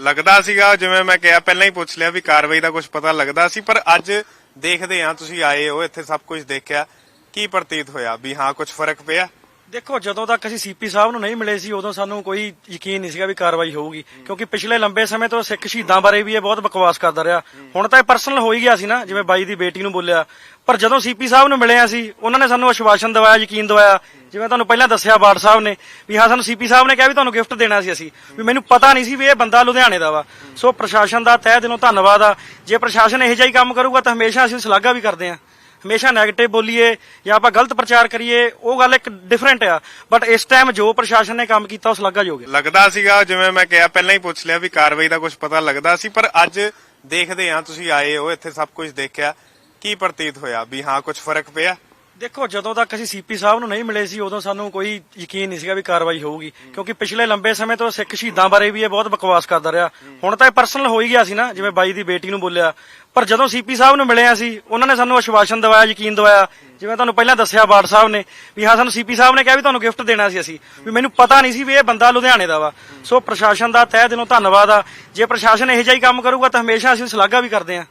ਲੱਗਦਾ ਸੀਗਾ, ਜਿਵੇਂ ਮੈਂ ਕਿਹਾ, ਪਹਿਲਾਂ ਹੀ ਪੁੱਛ ਲਿਆ ਵੀ ਕਾਰਵਾਈ ਦਾ ਕੁਝ ਪਤਾ ਲੱਗਦਾ ਸੀ, ਪਰ ਅੱਜ ਦੇਖਦੇ ਆ ਤੁਸੀਂ ਆਏ ਹੋ, ਇੱਥੇ ਸਭ ਕੁਝ ਦੇਖਿਆ। ਕੀ ਪ੍ਰਤੀਤ ਹੋਇਆ? ਵੀ ਹਾਂ ਕੁਝ ਫ਼ਰਕ ਪਿਆ? ਦੇਖੋ ਜਦੋਂ ਤੱਕ ਅਸੀਂ ਸੀਪੀ ਸਾਹਿਬ ਨੂੰ ਨਹੀਂ ਮਿਲੇ ਸੀ ਉਦੋਂ ਸਾਨੂੰ ਕੋਈ ਯਕੀਨ ਨਹੀਂ ਸੀਗਾ ਵੀ ਕਾਰਵਾਈ ਹੋਊਗੀ। ਕਿਉਂਕਿ ਪਿਛਲੇ ਲੰਬੇ ਸਮੇਂ ਤੋਂ ਸਿੱਖ ਸ਼ਹੀਦਾਂ ਬਾਰੇ ਵੀ ਇਹ ਬਹੁਤ ਬਕਵਾਸ ਕਰਦਾ ਰਿਹਾ। ਹੁਣ ਤਾਂ ਇਹ ਪਰਸਨਲ ਹੋ ਹੀ ਗਿਆ ਸੀ ਨਾ ਜਿਵੇਂ ਬਾਈ ਦੀ ਬੇਟੀ ਨੂੰ ਬੋਲਿਆ। ਪਰ ਜਦੋਂ ਸੀਪੀ ਸਾਹਿਬ ਨੂੰ ਮਿਲੇ ਅਸੀਂ ਉਹਨਾਂ ਨੇ ਸਾਨੂੰ ਆਸ਼ਵਾਸਨ ਦਿਵਾਇਆ ਯਕੀਨ ਦਿਵਾਇਆ। ਜਿਵੇਂ ਤੁਹਾਨੂੰ ਪਹਿਲਾਂ ਦੱਸਿਆ ਬਾੜ ਸਾਹਿਬ ਨੇ ਵੀ ਹਾਂ ਸਾਨੂੰ ਸੀਪੀ ਸਾਹਿਬ ਨੇ ਕਿਹਾ ਵੀ ਤੁਹਾਨੂੰ ਗਿਫਟ ਦੇਣਾ ਸੀ ਅਸੀਂ। ਵੀ ਮੈਨੂੰ ਪਤਾ ਨਹੀਂ ਸੀ ਵੀ ਇਹ ਬੰਦਾ ਲੁਧਿਆਣੇ ਦਾ ਵਾ। ਸੋ ਪ੍ਰਸ਼ਾਸਨ ਦਾ ਤਹਿ ਦਿਲੋਂ ਧੰਨਵਾਦ ਆ। ਜੇ ਪ੍ਰਸ਼ਾਸਨ ਇਹੋ ਜਿਹਾ ਹੀ ਕੰਮ ਕਰੂਗਾ ਤਾਂ ਹਮੇਸ਼ਾ ਅਸੀਂ ਸ਼ਲਾਘਾ ਵੀ ਕਰਦੇ ਹਾਂ। ਹਮੇਸ਼ਾ 네ਗੇਟਿਵ ਬੋਲੀਏ ਜਾਂ ਆਪਾਂ ਗਲਤ ਪ੍ਰਚਾਰ ਕਰੀਏ, ਉਹ ਗੱਲ ਇੱਕ ਡਿਫਰੈਂਟ ਆ। ਬਟ ਇਸ ਟਾਈਮ ਜੋ ਪ੍ਰਸ਼ਾਸਨ ਨੇ ਕੰਮ ਕੀਤਾ, ਉਸ ਲੱਗਾ ਹੈ ਲੱਗਦਾ ਸੀਗਾ, ਜਿਵੇਂ ਮੈਂ ਕਿਹਾ, ਪਹਿਲਾਂ ਹੀ ਪੁੱਛ ਲਿਆ ਵੀ ਕਾਰਵਾਈ ਦਾ ਕੁਝ ਪਤਾ ਲੱਗਦਾ ਸੀ, ਪਰ ਅੱਜ ਦੇਖਦੇ ਹਾਂ, ਤੁਸੀਂ ਆਏ ਹੋ, ਇੱਥੇ ਸਭ ਕੁਝ ਦੇਖਿਆ। ਕੀ ਪ੍ਰਤੀਤ ਹੋਇਆ? ਵੀ ਹਾਂ ਕੁਝ ਫ਼ਰਕ ਪਿਆ? ਦੇਖੋ ਜਦੋਂ ਤੱਕ ਅਸੀਂ ਸੀਪੀ ਸਾਹਿਬ ਨੂੰ ਨਹੀਂ ਮਿਲੇ ਸੀ ਉਦੋਂ ਸਾਨੂੰ ਕੋਈ ਯਕੀਨ ਨਹੀਂ ਸੀਗਾ ਵੀ ਕਾਰਵਾਈ ਹੋਊਗੀ। ਕਿਉਂਕਿ ਪਿਛਲੇ ਲੰਬੇ ਸਮੇਂ ਤੋਂ ਸਿੱਖ ਸ਼ਹੀਦਾਂ ਬਾਰੇ ਵੀ ਇਹ ਬਹੁਤ ਬਕਵਾਸ ਕਰਦਾ ਰਿਹਾ। ਹੁਣ ਤਾਂ ਇਹ ਪਰਸਨਲ ਹੋ ਹੀ ਗਿਆ ਸੀ ਨਾ ਜਿਵੇਂ ਬਾਈ ਦੀ ਬੇਟੀ ਨੂੰ ਬੋਲਿਆ। ਪਰ ਜਦੋਂ ਸੀਪੀ ਸਾਹਿਬ ਨੂੰ ਮਿਲੇ ਅਸੀਂ ਉਹਨਾਂ ਨੇ ਸਾਨੂੰ ਆਸ਼ਵਾਸਨ ਦਿਵਾਇਆ ਯਕੀਨ ਦਿਵਾਇਆ। ਜਿਵੇਂ ਤੁਹਾਨੂੰ ਪਹਿਲਾਂ ਦੱਸਿਆ ਬਾੜ ਸਾਹਿਬ ਨੇ ਵੀ ਹਾਂ ਸਾਨੂੰ ਸੀਪੀ ਸਾਹਿਬ ਨੇ ਕਿਹਾ ਵੀ ਤੁਹਾਨੂੰ ਗਿਫਟ ਦੇਣਾ ਸੀ ਅਸੀਂ। ਵੀ ਮੈਨੂੰ ਪਤਾ ਨਹੀਂ ਸੀ ਵੀ ਇਹ ਬੰਦਾ ਲੁਧਿਆਣੇ ਦਾ ਵਾ। ਸੋ ਪ੍ਰਸ਼ਾਸਨ ਦਾ ਤਹਿ ਦਿਲੋਂ ਧੰਨਵਾਦ ਆ। ਜੇ ਪ੍ਰਸ਼ਾਸਨ ਇਹੋ ਜਿਹਾ ਹੀ ਕੰਮ ਕਰੂਗਾ ਤਾਂ ਹਮੇਸ਼ਾ ਅਸੀਂ ਸ਼ਲਾਘਾ ਵੀ ਕਰਦੇ ਹਾਂ।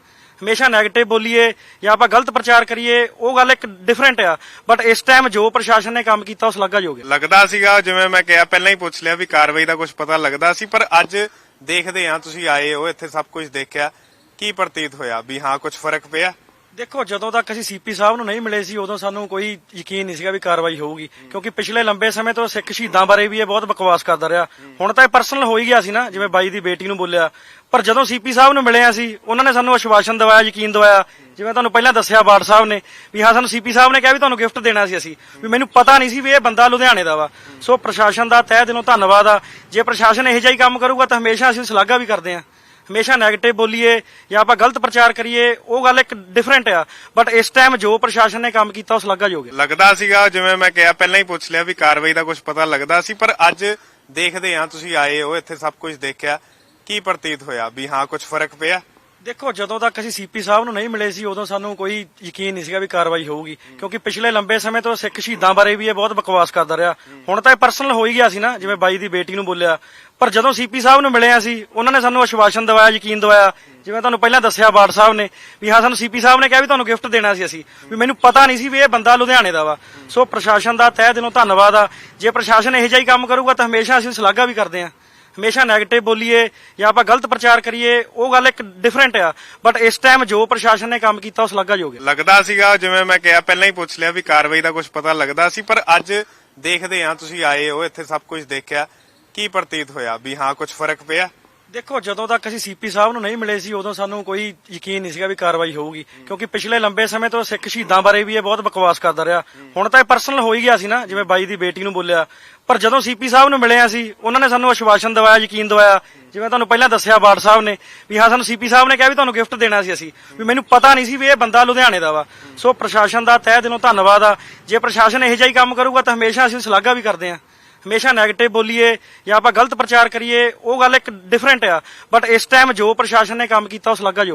ਹਮੇਸ਼ਾ 네ਗੇਟਿਵ ਬੋਲੀਏ ਜਾਂ ਆਪਾਂ ਗਲਤ ਪ੍ਰਚਾਰ ਕਰੀਏ, ਉਹ ਗੱਲ ਇੱਕ ਡਿਫਰੈਂਟ ਆ। ਬਟ ਇਸ ਟਾਈਮ ਜੋ ਪ੍ਰਸ਼ਾਸਨ ਨੇ ਕੰਮ ਕੀਤਾ ਉਹ ਸ਼ਲਾਘਾਯੋਗ ਹੈ। ਲੱਗਦਾ ਸੀਗਾ, ਜਿਵੇਂ ਮੈਂ ਕਿਹਾ, ਪਹਿਲਾਂ ਹੀ ਪੁੱਛ ਲਿਆ ਵੀ ਕਾਰਵਾਈ ਦਾ ਕੁਝ ਪਤਾ ਲੱਗਦਾ ਸੀ, ਪਰ ਅੱਜ ਦੇਖਦੇ ਹਾਂ, ਤੁਸੀਂ ਆਏ ਹੋ, ਇੱਥੇ ਸਭ ਕੁਝ ਦੇਖਿਆ। ਕੀ ਪ੍ਰਤੀਤ ਹੋਇਆ? ਵੀ ਹਾਂ ਕੁਝ ਫ਼ਰਕ ਪਿਆ? ਦੇਖੋ, ਜਦੋਂ ਤੱਕ ਅਸੀਂ ਸੀਪੀ ਸਾਹਿਬ ਨੂੰ ਨਹੀਂ ਮਿਲੇ ਸੀ, ਉਦੋਂ ਸਾਨੂੰ ਕੋਈ ਯਕੀਨ ਨਹੀਂ ਸੀਗਾ ਵੀ ਕਾਰਵਾਈ ਹੋਊਗੀ। ਕਿਉਂਕਿ ਪਿਛਲੇ ਲੰਬੇ ਸਮੇਂ ਤੋਂ ਸਿੱਖ ਸ਼ਹੀਦਾਂ ਬਾਰੇ ਵੀ ਇਹ ਬਹੁਤ ਬਕਵਾਸ ਕਰਦਾ ਰਿਹਾ। ਹੁਣ ਤਾਂ ਇਹ ਪਰਸਨਲ ਹੋ ਹੀ ਗਿਆ ਸੀ ਨਾ, ਜਿਵੇਂ ਬਾਈ ਦੀ ਬੇਟੀ ਨੂੰ ਬੋਲਿਆ। ਪਰ ਜਦੋਂ ਸੀਪੀ ਸਾਹਿਬ ਨੂੰ ਮਿਲੇ ਸੀ ਉਹਨਾਂ ਨੇ ਸਾਨੂੰ ਆਸ਼ਵਾਸਨ ਦਵਾਇਆ, ਯਕੀਨ ਦਵਾਇਆ। ਜਿਵੇਂ ਤੁਹਾਨੂੰ ਪਹਿਲਾਂ ਦੱਸਿਆ ਬਾੜ ਸਾਹਿਬ ਨੇ, ਵੀ ਹਾਂ, ਸਾਨੂੰ ਸੀਪੀ ਸਾਹਿਬ ਨੇ ਕਿਹਾ ਵੀ ਤੁਹਾਨੂੰ ਗਿਫਟ ਦੇਣਾ ਸੀ ਅਸੀਂ। ਵੀ ਮੈਨੂੰ ਪਤਾ ਨਹੀਂ ਸੀ ਵੀ ਇਹ ਬੰਦਾ ਲੁਧਿਆਣੇ ਦਾ ਵਾ। ਸੋ ਪ੍ਰਸ਼ਾਸਨ ਦਾ ਤਹਿ ਦਿਲੋਂ ਧੰਨਵਾਦ ਆ। ਜੇ ਪ੍ਰਸ਼ਾਸਨ ਇਹੋ ਜਿਹਾ ਹੀ ਕੰਮ ਕਰੂਗਾ, ਤਾਂ ਹਮੇਸ਼ਾ ਅਸੀਂ ਸ਼ਲਾਘਾ ਵੀ ਕਰਦੇ ਹਾਂ। ਹਮੇਸ਼ਾ 네ਗੇਟਿਵ ਬੋਲੀਏ ਜਾਂ ਆਪਾਂ ਗਲਤ ਪ੍ਰਚਾਰ ਕਰੀਏ, ਉਹ ਗੱਲ ਇੱਕ ਡਿਫਰੈਂਟ ਆ। ਬਟ ਇਸ ਟਾਈਮ ਜੋ ਪ੍ਰਸ਼ਾਸਨ ਨੇ ਕੰਮ ਕੀਤਾ ਉਹ ਸ਼ਲਾਘਾਯੋਗ ਹੈ। ਲੱਗਦਾ ਸੀਗਾ, ਜਿਵੇਂ ਮੈਂ ਕਿਹਾ, ਪਹਿਲਾਂ ਹੀ ਪੁੱਛ ਲਿਆ ਵੀ ਕਾਰਵਾਈ ਦਾ ਕੁਝ ਪਤਾ ਲੱਗਦਾ ਸੀ, ਪਰ ਅੱਜ ਦੇਖਦੇ ਹਾਂ, ਤੁਸੀਂ ਆਏ ਹੋ, ਇੱਥੇ ਸਭ ਕੁਝ ਦੇਖਿਆ। ਕੀ ਪ੍ਰਤੀਤ ਹੋਇਆ? ਵੀ ਹਾਂ ਕੁਝ ਫ਼ਰਕ ਪਿਆ? ਦੇਖੋ ਜਦੋਂ ਤੱਕ ਅਸੀਂ ਸੀਪੀ ਸਾਹਿਬ ਨੂੰ ਨਹੀਂ ਮਿਲੇ ਸੀ ਉਦੋਂ ਸਾਨੂੰ ਕੋਈ ਯਕੀਨ ਨਹੀਂ ਸੀਗਾ ਵੀ ਕਾਰਵਾਈ ਹੋਊਗੀ। ਕਿਉਂਕਿ ਪਿਛਲੇ ਲੰਬੇ ਸਮੇਂ ਤੋਂ ਸਿੱਖ ਸ਼ਹੀਦਾਂ ਬਾਰੇ ਵੀ ਇਹ ਬਹੁਤ ਬਕਵਾਸ ਕਰਦਾ ਰਿਹਾ। ਹੁਣ ਤਾਂ ਇਹ ਪਰਸਨਲ ਹੋ ਹੀ ਗਿਆ ਸੀ ਨਾ ਜਿਵੇਂ ਬਾਈ ਦੀ ਬੇਟੀ ਨੂੰ ਬੋਲਿਆ। ਪਰ ਜਦੋਂ ਸੀਪੀ ਸਾਹਿਬ ਨੂੰ ਮਿਲੇ ਅਸੀਂ ਉਹਨਾਂ ਨੇ ਸਾਨੂੰ ਆਸ਼ਵਾਸਨ ਦਿਵਾਇਆ ਯਕੀਨ ਦਿਵਾਇਆ। ਜਿਵੇਂ ਤੁਹਾਨੂੰ ਪਹਿਲਾਂ ਦੱਸਿਆ ਬਾੜ ਸਾਹਿਬ ਨੇ ਵੀ ਹਾਂ ਸਾਨੂੰ ਸੀਪੀ ਸਾਹਿਬ ਨੇ ਕਿਹਾ ਵੀ ਤੁਹਾਨੂੰ ਗਿਫਟ ਦੇਣਾ ਸੀ ਅਸੀਂ। ਵੀ ਮੈਨੂੰ ਪਤਾ ਨਹੀਂ ਸੀ ਵੀ ਇਹ ਬੰਦਾ ਲੁਧਿਆਣੇ ਦਾ ਵਾ। ਸੋ ਪ੍ਰਸ਼ਾਸਨ ਦਾ ਤਹਿ ਦਿਲੋਂ ਧੰਨਵਾਦ ਆ। ਜੇ ਪ੍ਰਸ਼ਾਸਨ ਇਹੋ ਜਿਹਾ ਹੀ ਕੰਮ ਕਰੂਗਾ ਤਾਂ ਹਮੇਸ਼ਾ ਅਸੀਂ ਸ਼ਲਾਘਾ ਵੀ ਕਰਦੇ ਹਾਂ। ਹਮੇਸ਼ਾ 네ਗੇਟਿਵ ਬੋਲੀਏ ਜਾਂ ਆਪਾਂ ਗਲਤ ਪ੍ਰਚਾਰ ਕਰੀਏ, ਉਹ ਗੱਲ ਇੱਕ ਡਿਫਰੈਂਟ ਆ। ਬਟ ਇਸ ਟਾਈਮ ਜੋ ਪ੍ਰਸ਼ਾਸਨ ਨੇ ਕੰਮ ਕੀਤਾ, ਉਹ ਸ਼ਲਾਘਾਯੋਗ ਹੈ। ਲੱਗਦਾ ਸੀਗਾ, ਜਿਵੇਂ ਮੈਂ ਕਿਹਾ ਪਹਿਲਾਂ ਹੀ ਪੁੱਛ ਲਿਆ ਵੀ ਕਾਰਵਾਈ ਦਾ ਕੁਝ ਪਤਾ ਲੱਗਦਾ ਸੀ, ਪਰ ਅੱਜ ਦੇਖਦੇ ਹਾਂ, ਤੁਸੀਂ ਆਏ ਹੋ, ਇੱਥੇ ਸਭ ਕੁਝ ਦੇਖਿਆ। ਕੀ ਪ੍ਰਤੀਤ ਹੋਇਆ? ਵੀ ਹਾਂ ਕੁਝ ਫ਼ਰਕ ਪਿਆ? ਦੇਖੋ, ਜਦੋਂ ਤੱਕ ਅਸੀਂ ਸੀਪੀ ਸਾਹਿਬ ਨੂੰ ਨਹੀਂ ਮਿਲੇ ਸੀ, ਉਦੋਂ ਸਾਨੂੰ ਕੋਈ ਯਕੀਨ ਨਹੀਂ ਸੀਗਾ ਵੀ ਕਾਰਵਾਈ ਹੋਊਗੀ। ਕਿਉਂਕਿ ਪਿਛਲੇ ਲੰਬੇ ਸਮੇਂ ਤੋਂ ਸਿੱਖ ਸ਼ਹੀਦਾਂ ਬਾਰੇ ਵੀ ਇਹ ਬਹੁਤ ਬਕਵਾਸ ਕਰਦਾ ਰਿਹਾ। ਹੁਣ ਤਾਂ ਇਹ ਪਰਸਨਲ ਹੋ ਹੀ ਗਿਆ ਸੀ ਨਾ, ਜਿਵੇਂ ਬਾਈ ਦੀ ਬੇਟੀ ਨੂੰ ਬੋਲਿਆ। ਪਰ ਜਦੋਂ ਸੀਪੀ ਸਾਹਿਬ ਨੂੰ ਮਿਲੇ ਸੀ, ਉਹਨਾਂ ਨੇ ਸਾਨੂੰ ਆਸ਼ਵਾਸਨ ਦਿਵਾਇਆ, ਯਕੀਨ ਦਵਾਇਆ। ਜਿਵੇਂ ਤੁਹਾਨੂੰ ਪਹਿਲਾਂ ਦੱਸਿਆ ਬਾੜ ਸਾਹਿਬ ਨੇ ਵੀ ਹਾਂ, ਸਾਨੂੰ ਸੀਪੀ ਸਾਹਿਬ ਨੇ ਕਿਹਾ ਵੀ ਤੁਹਾਨੂੰ ਗਿਫਟ ਦੇਣਾ ਸੀ ਅਸੀਂ। ਵੀ ਮੈਨੂੰ ਪਤਾ ਨਹੀਂ ਸੀ ਵੀ ਇਹ ਬੰਦਾ ਲੁਧਿਆਣੇ ਦਾ ਵਾ। ਸੋ ਪ੍ਰਸ਼ਾਸਨ ਦਾ ਤਹਿ ਦਿਲੋਂ ਧੰਨਵਾਦ ਆ। ਜੇ ਪ੍ਰਸ਼ਾਸਨ ਇਹੋ ਜਿਹਾ ਹੀ ਕੰਮ ਕਰੂਗਾ, ਤਾਂ ਹਮੇਸ਼ਾ ਅਸੀਂ ਸ਼ਲਾਘਾ ਵੀ ਕਰਦੇ ਹਾਂ। ਹਮੇਸ਼ਾ 네ਗੇਟਿਵ ਬੋਲੀਏ ਜਾਂ ਆਪਾਂ ਗਲਤ ਪ੍ਰਚਾਰ ਕਰੀਏ, ਉਹ ਗੱਲ ਇੱਕ ਡਿਫਰੈਂਟ ਆ। ਬਟ ਇਸ ਟਾਈਮ ਜੋ ਪ੍ਰਸ਼ਾਸਨ ਨੇ ਕੰਮ ਕੀਤਾ, ਉਹ ਸ਼ਲਾਘਾਯੋਗ ਹੈ।